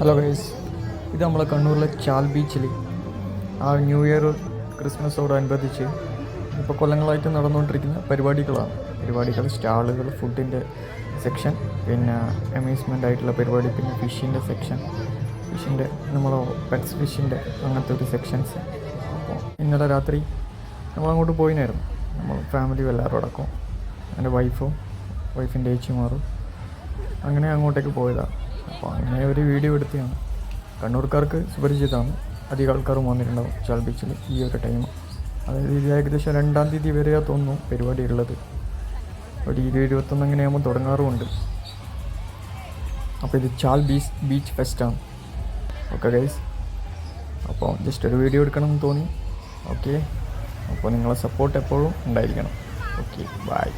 Hello guys ഇത് നമ്മളെ കണ്ണൂരിലെ ചാൽ ബീച്ചിൽ ആ ന്യൂ ഇയർ ക്രിസ്മസോടനുബന്ധിച്ച് ഇപ്പോൾ കൊല്ലങ്ങളായിട്ട് നടന്നുകൊണ്ടിരിക്കുന്ന പരിപാടികളാണ്. പരിപാടികൾ സ്റ്റാളുകൾ ഫുഡിന്റെ സെക്ഷൻ പിന്നെ അമ്യൂസ്മെന്റ് ആയിട്ടുള്ള പരിപാടി പിന്നെ ഫിഷിന്റെ സെക്ഷൻ ഫിഷിന്റെ നമ്മൾ പെറ്റ്സ് ഫിഷിന്റെ അങ്ങനത്തെ ഒരു സെക്ഷൻസ് അപ്പോൾ ഇന്നലെ രാത്രി നമ്മളങ്ങോട്ട് പോയിനായിരുന്നു. നമ്മൾ ഫാമിലി എല്ലാവരും അടക്കം. എന്റെ വൈഫും വൈഫിന്റെ ഏച്ചിമാറും അങ്ങനെ അങ്ങോട്ടേക്ക് പോയതാണ് അപ്പോൾ അങ്ങനെ ഒരു വീഡിയോ എടുത്തതാണ്. കണ്ണൂർക്കാർക്ക് സുപരിചിതമാണ്. അധികം ആൾക്കാരും വന്നിട്ടുണ്ടാവും ചാൾ ബീച്ചിൽ ഈ ഒരു ടൈം അതായത് ഇത് ഏകദേശം രണ്ടാം തീയതി വരെയാ തോന്നുന്നു പരിപാടി ഉള്ളത്. ഒരു ഇരുപത് ഇരുപത്തൊന്ന് അങ്ങനെയാകുമ്പോൾ തുടങ്ങാറുമുണ്ട്. അപ്പോൾ ഇത് ചാൾ ബീച്ച് ബീച്ച് ഫെസ്റ്റാണ് ഓക്കെ ഗൈസ് അപ്പോൾ ജസ്റ്റ് ഒരു വീഡിയോ എടുക്കണം എന്ന് തോന്നി. ഓക്കെ അപ്പോൾ നിങ്ങളെ സപ്പോർട്ട് എപ്പോഴും ഉണ്ടായിരിക്കണം. Okay bye